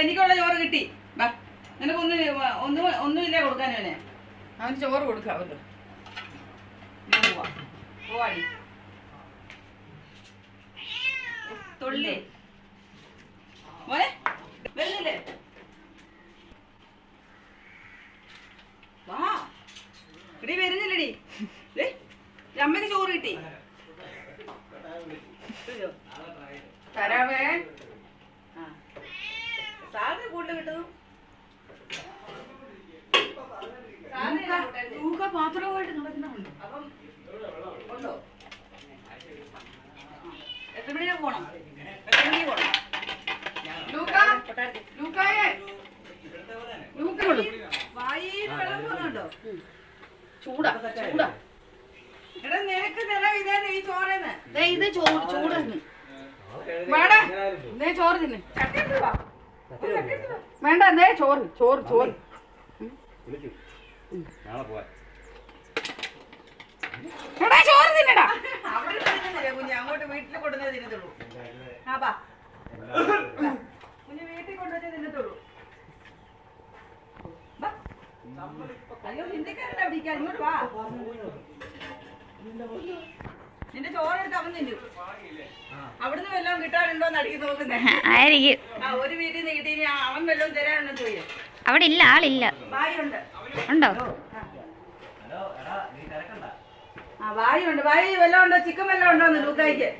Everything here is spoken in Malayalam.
എനിക്കുള്ള ചോറ് കിട്ടി. വാ നിനക്ക് ഒന്നും ഒന്നും ഒന്നുമില്ല കൊടുക്കാൻ അവനെ അവന്. ചോറ് കൊടുക്കാവല്ലോ പോവാടി. തുള്ളി. മോനെ വരുന്നില്ലേ? വാ. ഇടി വരുന്നില്ലടി. ഈ ചോറ് കിട്ടി. തരാവേ. എത്ര മണിയാ പോണം എത്ര മണിക്ക് പോണം ലൂക്കാ ലൂക്കായേ ലൂക്കുള്ളൂ വായിൽ വെള്ളം പോകുന്നുണ്ടോ? ചൂടാ ചൂടാ. എടാ നിനക്ക് തരാം ഇതാണ് ഈ ചോറേന്ന്. ദേ ഇത് ചൂട് ചൂടാണ് വേടാ ദേ ചോറ് തിന്നെ. വേണ്ട ദേ ചോറ് ചോറ് ചോറ്. വിളിച്ചു നാളെ പോവാൻ എടാ ചോറ് തിന്നടാ അവിടെ തിന്നുന്നില്ല കുഞ്ഞ് അങ്ങോട്ട് വീട്ടിൽ കൊണ്ടുവന്നേ തിന്നത്തുള്ളൂ. ആ ബാ കുഞ്ഞു വീട്ടിൽ കൊണ്ടുവന്നേ തിന്നത്തുള്ളൂ. അയ്യോ ഹിന്ദിക്കാരല്ല അവിടെ ഇരിക്കാൻ. ഇങ്ങോട്ട് വാ. നിന്റെ ചോറെടുത്ത് അവൻ തിന്നു. അവിടുന്ന് വല്ലതും കിട്ടാനുണ്ടോന്ന് അടിക്ക് നോക്കുന്നേ. ആയിരിക്കും. ആ ഒരു വീട്ടിൽ നിന്ന് കിട്ടി അവൻ വല്ലതും തരാനുണ്ടോ ചോദിച്ചു അവിടെ ഇല്ല ആളില്ല. വായുണ്ട്. ഉണ്ടോ? ആ. വായുണ്ട്. വായു വല്ലതും ഉണ്ടോ? ചിക്കൻ വല്ലതും ഉണ്ടോന്ന് ലൂക്കായിക്ക്.